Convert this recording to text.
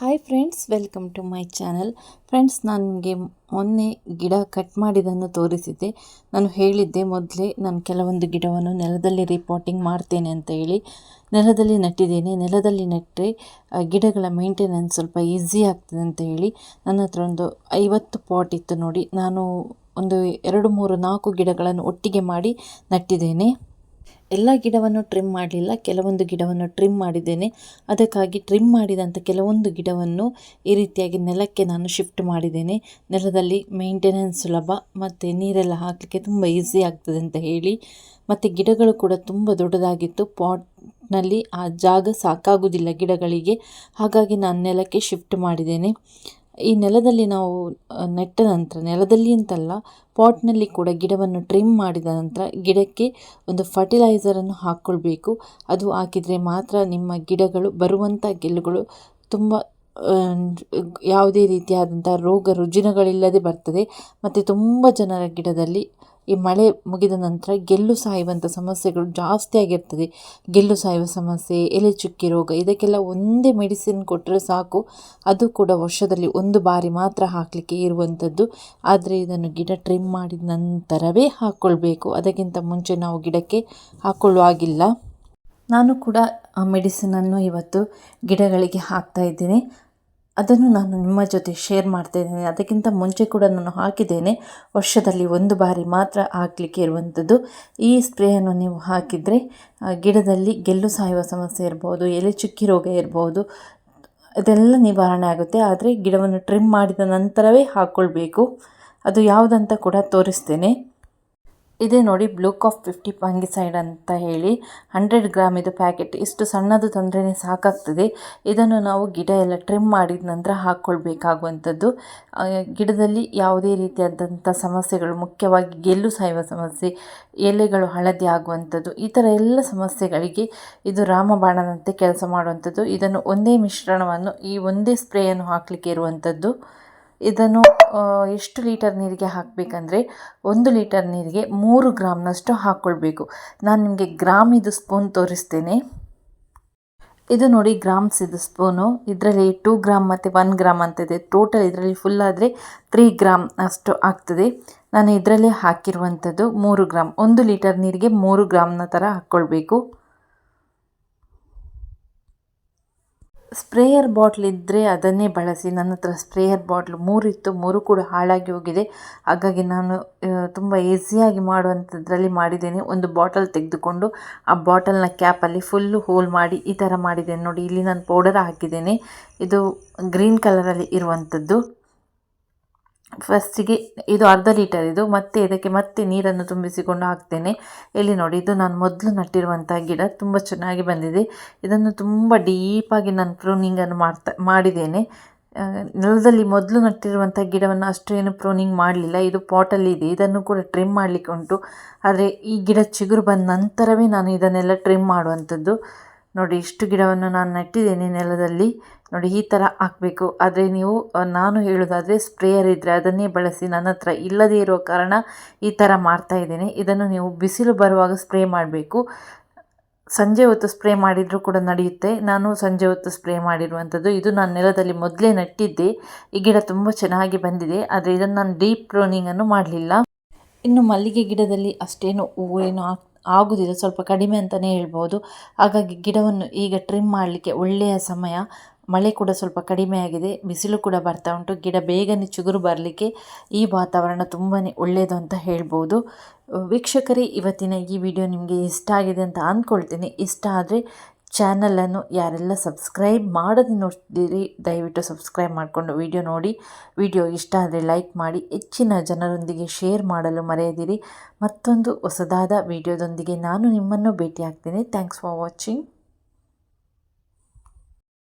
Hi friends welcome to my channel friends ನಾನು ನಿಮಗೆ ಮೊನ್ನೆ ಗಿಡ ಕಟ್ ಮಾಡಿದ್ದನ್ನು ತೋರಿಸಿದ್ದೆ. ನಾನು ಹೇಳಿದ್ದೆ ಮೊದಲೇ ನಾನು ಕೆಲವೊಂದು ಗಿಡವನ್ನು ನೆಲದಲ್ಲಿ ರಿಪೋರ್ಟಿಂಗ್ ಮಾಡ್ತೇನೆ ಅಂತ ಹೇಳಿ. ನೆಲದಲ್ಲಿ ನೆಟ್ಟಿದ್ದೇನೆ. ನೆಲದಲ್ಲಿ ನೆಟ್ಟರೆ ಗಿಡಗಳ ಮೇಂಟೆನೆನ್ಸ್ ಸ್ವಲ್ಪ ಈಸಿ ಆಗ್ತದೆ ಅಂತ ಹೇಳಿ ನನ್ನ ಹತ್ರ ಒಂದು ಐವತ್ತು ಪಾಟ್ ಇತ್ತು ನೋಡಿ. ನಾನು ಒಂದು ಎರಡು ಮೂರು ನಾಲ್ಕು ಗಿಡಗಳನ್ನು ಒಟ್ಟಿಗೆ ಮಾಡಿ ನಟ್ಟಿದ್ದೇನೆ. ಎಲ್ಲ ಗಿಡವನ್ನು ಟ್ರಿಮ್ ಮಾಡಲಿಲ್ಲ, ಕೆಲವೊಂದು ಗಿಡವನ್ನು ಟ್ರಿಮ್ ಮಾಡಿದ್ದೇನೆ. ಅದಕ್ಕಾಗಿ ಟ್ರಿಮ್ ಮಾಡಿದಂಥ ಕೆಲವೊಂದು ಗಿಡವನ್ನು ಈ ರೀತಿಯಾಗಿ ನೆಲಕ್ಕೆ ನಾನು ಶಿಫ್ಟ್ ಮಾಡಿದ್ದೇನೆ. ನೆಲದಲ್ಲಿ ಮೇಂಟೆನೆನ್ಸ್ ಸುಲಭ, ಮತ್ತು ನೀರೆಲ್ಲ ಹಾಕಲಿಕ್ಕೆ ತುಂಬ ಈಸಿ ಆಗ್ತದೆ ಅಂತ ಹೇಳಿ. ಮತ್ತು ಗಿಡಗಳು ಕೂಡ ತುಂಬ ದೊಡ್ಡದಾಗಿತ್ತು. ಪಾಟ್ನಲ್ಲಿ ಆ ಜಾಗ ಸಾಕಾಗುವುದಿಲ್ಲ ಗಿಡಗಳಿಗೆ. ಹಾಗಾಗಿ ನಾನು ನೆಲಕ್ಕೆ ಶಿಫ್ಟ್ ಮಾಡಿದ್ದೇನೆ. ಈ ನೆಲದಲ್ಲಿ ನಾವು ನೆಟ್ಟ ನಂತರ, ನೆಲದಲ್ಲಿ ಅಂತಲ್ಲ, ಪಾಟ್ನಲ್ಲಿ ಕೂಡ ಗಿಡವನ್ನು ಟ್ರಿಮ್ ಮಾಡಿದ ನಂತರ ಗಿಡಕ್ಕೆ ಒಂದು ಫರ್ಟಿಲೈಸರನ್ನು ಹಾಕ್ಕೊಳ್ಬೇಕು ಅದು ಹಾಕಿದರೆ ಮಾತ್ರ ನಿಮ್ಮ ಗಿಡಗಳು ಬರುವಂಥ ಗೆಲ್ಲುಗಳು ತುಂಬ ಯಾವುದೇ ರೀತಿಯಾದಂಥ ರೋಗ ರುಜಿನಗಳಿಲ್ಲದೆ ಬರ್ತದೆ. ಮತ್ತು ತುಂಬ ಜನರ ಗಿಡದಲ್ಲಿ ಈ ಮಳೆ ಮುಗಿದ ನಂತರ ಗೆಲ್ಲು ಸಾಯುವಂಥ ಸಮಸ್ಯೆಗಳು ಜಾಸ್ತಿ ಆಗಿರ್ತದೆ. ಗೆಲ್ಲು ಸಾಯುವ ಸಮಸ್ಯೆ, ಎಲೆ ಚುಕ್ಕಿ ರೋಗ, ಇದಕ್ಕೆಲ್ಲ ಒಂದೇ ಮೆಡಿಸಿನ್ ಕೊಟ್ಟರೆ ಸಾಕು. ಅದು ಕೂಡ ವರ್ಷದಲ್ಲಿ ಒಂದು ಬಾರಿ ಮಾತ್ರ ಹಾಕಲಿಕ್ಕೆ ಇರುವಂಥದ್ದು ಆದರೆ ಇದನ್ನು ಗಿಡ ಟ್ರಿಮ್ ಮಾಡಿದ ನಂತರವೇ ಹಾಕ್ಕೊಳ್ಬೇಕು ಅದಕ್ಕಿಂತ ಮುಂಚೆ ನಾವು ಗಿಡಕ್ಕೆ ಹಾಕ್ಕೊಳ್ಳುವಾಗಿಲ್ಲ ನಾನು ಕೂಡ ಆ ಮೆಡಿಸಿನನ್ನು ಇವತ್ತು ಗಿಡಗಳಿಗೆ ಹಾಕ್ತಾ ಇದ್ದೇನೆ. ಅದನ್ನು ನಾನು ನಿಮ್ಮ ಜೊತೆ ಶೇರ್ ಮಾಡ್ತಾ ಇದ್ದೇನೆ ಅದಕ್ಕಿಂತ ಮುಂಚೆ ಕೂಡ ನಾನು ಹಾಕಿದ್ದೇನೆ. ವರ್ಷದಲ್ಲಿ ಒಂದು ಬಾರಿ ಮಾತ್ರ ಹಾಕಲಿಕ್ಕೆ ಇರುವಂಥದ್ದು. ಈ ಸ್ಪ್ರೇಯನ್ನು ನೀವು ಹಾಕಿದರೆ ಗಿಡದಲ್ಲಿ ಗೆಲ್ಲು ಸಾಯುವ ಸಮಸ್ಯೆ ಇರ್ಬೋದು, ಎಲೆ ಚುಕ್ಕಿ ರೋಗ ಇರ್ಬೋದು ಅದೆಲ್ಲ ನಿವಾರಣೆ ಆಗುತ್ತೆ. ಆದರೆ ಗಿಡವನ್ನು ಟ್ರಿಮ್ ಮಾಡಿದ ನಂತರವೇ ಹಾಕ್ಕೊಳ್ಬೇಕು. ಅದು ಯಾವುದಂತ ಕೂಡ ತೋರಿಸ್ತೇನೆ. ಇದೇ ನೋಡಿ ಬ್ಲೂ ಕಾಫ್ ಫಿಫ್ಟಿ ಸೈಡ್ ಅಂತ ಹೇಳಿ. ಹಂಡ್ರೆಡ್ ಗ್ರಾಮ್ ಇದು ಪ್ಯಾಕೆಟ್ ಇಷ್ಟು ಸಣ್ಣದು ತೊಂದರೆ ಸಾಕಾಗ್ತದೆ. ಇದನ್ನು ನಾವು ಗಿಡ ಎಲ್ಲ ಟ್ರಿಮ್ ಮಾಡಿದ ನಂತರ ಹಾಕ್ಕೊಳ್ಬೇಕಾಗುವಂಥದ್ದು ಗಿಡದಲ್ಲಿ ಯಾವುದೇ ರೀತಿಯಾದಂಥ ಸಮಸ್ಯೆಗಳು, ಮುಖ್ಯವಾಗಿ ಗೆಲ್ಲು ಸಾಯುವ ಸಮಸ್ಯೆ, ಎಲೆಗಳು ಹಳದಿ ಆಗುವಂಥದ್ದು, ಈ ಥರ ಎಲ್ಲ ಸಮಸ್ಯೆಗಳಿಗೆ ಇದು ರಾಮಬಾಣದಂತೆ ಕೆಲಸ ಮಾಡುವಂಥದ್ದು. ಇದನ್ನು ಒಂದೇ ಮಿಶ್ರಣವನ್ನು ಈ ಒಂದೇ ಸ್ಪ್ರೇಯನ್ನು ಹಾಕಲಿಕ್ಕೆ ಇರುವಂಥದ್ದು. ಇದನ್ನು ಎಷ್ಟು ಲೀಟರ್ ನೀರಿಗೆ ಹಾಕಬೇಕಂದ್ರೆ ಒಂದು ಲೀಟರ್ ನೀರಿಗೆ ಮೂರು ಗ್ರಾಮ್ನಷ್ಟು ಹಾಕ್ಕೊಳ್ಬೇಕು ನಾನು ನಿಮಗೆ ಗ್ರಾಮ್ ಇದು ಸ್ಪೂನ್ ತೋರಿಸ್ತೇನೆ. ಇದು ನೋಡಿ ಗ್ರಾಮ್ಸ್ ಇದು ಸ್ಪೂನು. ಇದರಲ್ಲಿ ಟೂ ಗ್ರಾಮ್ ಮತ್ತು ಒನ್ ಗ್ರಾಮ್ ಅಂತಿದೆ ಟೋಟಲ್ ಇದರಲ್ಲಿ ಫುಲ್ ಆದರೆ ತ್ರೀ ಗ್ರಾಮ್ ಅಷ್ಟು ಆಗ್ತದೆ. ನಾನು ಇದರಲ್ಲಿ ಹಾಕಿರುವಂಥದ್ದು ಮೂರು ಗ್ರಾಮ್. ಒಂದು ಲೀಟರ್ ನೀರಿಗೆ ಮೂರು ಗ್ರಾಮ್ನ ಥರ ಹಾಕ್ಕೊಳ್ಬೇಕು ಸ್ಪ್ರೇಯರ್ ಬಾಟ್ಲ್ ಇದ್ದರೆ ಅದನ್ನೇ ಬಳಸಿ, ನನ್ನ ಹತ್ರ ಸ್ಪ್ರೇಯರ್ ಬಾಟ್ಲು ಮೂರಿತ್ತು, ಮೂರು ಕೂಡ ಹಾಳಾಗಿ ಹೋಗಿದೆ. ಹಾಗಾಗಿ ನಾನು ತುಂಬ ಈಸಿಯಾಗಿ ಮಾಡುವಂಥದ್ರಲ್ಲಿ ಮಾಡಿದ್ದೇನೆ. ಒಂದು ಬಾಟಲ್ ತೆಗೆದುಕೊಂಡು ಆ ಬಾಟಲ್ನ ಕ್ಯಾಪಲ್ಲಿ ಫುಲ್ಲು ಹೋಲ್ ಮಾಡಿ ಈ ಥರ ಮಾಡಿದ್ದೇನೆ. ನೋಡಿ, ಇಲ್ಲಿ ನಾನು ಪೌಡರ್ ಹಾಕಿದ್ದೇನೆ. ಇದು ಗ್ರೀನ್ ಕಲರಲ್ಲಿ ಇರುವಂಥದ್ದು. ಫಸ್ಟಿಗೆ ಇದು ಅರ್ಧ ಲೀಟರ್ ಇದು, ಮತ್ತೆ ಇದಕ್ಕೆ ಮತ್ತೆ ನೀರನ್ನು ತುಂಬಿಸಿಕೊಂಡು ಹಾಕ್ತೇನೆ. ಇಲ್ಲಿ ನೋಡಿ, ಇದು ನಾನು ಮೊದಲು ನಟ್ಟಿರುವಂಥ ಗಿಡ, ತುಂಬ ಚೆನ್ನಾಗಿ ಬಂದಿದೆ. ಇದನ್ನು ತುಂಬ ಡೀಪಾಗಿ ನಾನು ಪ್ರೂನಿಂಗನ್ನು ಮಾಡ್ತಾ, ಮಾಡಿದ್ದೇನೆ. ನೆಲದಲ್ಲಿ ಮೊದಲು ನಟ್ಟಿರುವಂಥ ಗಿಡವನ್ನು ಅಷ್ಟೇನು ಪ್ರೂನಿಂಗ್ ಮಾಡಲಿಲ್ಲ. ಇದು ಪಾಟಲ್ಲಿ ಇದೆ, ಇದನ್ನು ಕೂಡ ಟ್ರಿಮ್ ಮಾಡಲಿಕ್ಕೆ ಉಂಟು. ಆದರೆ ಈ ಗಿಡ ಚಿಗುರು ಬಂದ ನಂತರವೇ ನಾನು ಇದನ್ನೆಲ್ಲ ಟ್ರಿಮ್ ಮಾಡುವಂಥದ್ದು. ನೋಡಿ, ಇಷ್ಟು ಗಿಡವನ್ನು ನಾನು ನೆಟ್ಟಿದ್ದೇನೆ ನೆಲದಲ್ಲಿ. ನೋಡಿ, ಈ ಥರ ಹಾಕಬೇಕು. ಆದರೆ ನೀವು ನಾನು ಹೇಳೋದಾದರೆ ಸ್ಪ್ರೇಯರ್ ಇದ್ದರೆ ಅದನ್ನೇ ಬಳಸಿ ನನ್ನ ಹತ್ರ ಇಲ್ಲದೇ ಇರೋ ಕಾರಣ ಈ ಥರ ಮಾಡ್ತಾ ಇದ್ದೇನೆ. ಇದನ್ನು ನೀವು ಬಿಸಿಲು ಬರುವಾಗ ಸ್ಪ್ರೇ ಮಾಡಬೇಕು. ಸಂಜೆ ಹೊತ್ತು ಸ್ಪ್ರೇ ಮಾಡಿದರೂ ಕೂಡ ನಡೆಯುತ್ತೆ. ನಾನು ಸಂಜೆ ಹೊತ್ತು ಸ್ಪ್ರೇ ಮಾಡಿರುವಂಥದ್ದು. ಇದು ನಾನು ನೆಲದಲ್ಲಿ ಮೊದಲೇ ನೆಟ್ಟಿದ್ದೆ. ಈ ಗಿಡ ತುಂಬ ಚೆನ್ನಾಗಿ ಬಂದಿದೆ. ಆದರೆ ಇದನ್ನು ನಾನು ಡೀಪ್ ಪ್ರೋನಿಂಗನ್ನು ಮಾಡಲಿಲ್ಲ. ಇನ್ನು ಮಲ್ಲಿಗೆ ಗಿಡದಲ್ಲಿ ಅಷ್ಟೇನು ಹೂವು ಏನು ಆಗುವುದಿಲ್ಲ ಸ್ವಲ್ಪ ಕಡಿಮೆ ಅಂತಲೇ ಹೇಳ್ಬೋದು. ಹಾಗಾಗಿ ಗಿಡವನ್ನು ಈಗ ಟ್ರಿಮ್ ಮಾಡಲಿಕ್ಕೆ ಒಳ್ಳೆಯ ಸಮಯ. ಮಳೆ ಕೂಡ ಸ್ವಲ್ಪ ಕಡಿಮೆ ಆಗಿದೆ, ಬಿಸಿಲು ಕೂಡ ಬರ್ತಾ ಉಂಟು, ಗಿಡ ಬೇಗನೆ ಚಿಗುರು ಬರಲಿಕ್ಕೆ ಈ ವಾತಾವರಣ ತುಂಬಾ ಒಳ್ಳೆಯದು ಅಂತ ಹೇಳ್ಬೋದು. ವೀಕ್ಷಕರೇ, ಇವತ್ತಿನ ಈ ವಿಡಿಯೋ ನಿಮಗೆ ಇಷ್ಟ ಆಗಿದೆ ಅಂತ ಅಂದ್ಕೊಳ್ತೀನಿ ಇಷ್ಟ ಆದರೆ ಚಾನಲನ್ನು ಯಾರೆಲ್ಲ ಸಬ್ಸ್ಕ್ರೈಬ್ ಮಾಡದೆ ನೋಡ್ತೀರಿ ದಯವಿಟ್ಟು ಸಬ್ಸ್ಕ್ರೈಬ್ ಮಾಡಿಕೊಂಡು ವಿಡಿಯೋ ನೋಡಿ. ವಿಡಿಯೋ ಇಷ್ಟ ಆದರೆ ಲೈಕ್ ಮಾಡಿ, ಹೆಚ್ಚಿನ ಜನರೊಂದಿಗೆ ಶೇರ್ ಮಾಡಲು ಮರೆಯದಿರಿ. ಮತ್ತೊಂದು ಹೊಸದಾದ ವಿಡಿಯೋದೊಂದಿಗೆ ನಾನು ನಿಮ್ಮನ್ನು ಭೇಟಿಯಾಗ್ತೀನಿ. Thanks for watching.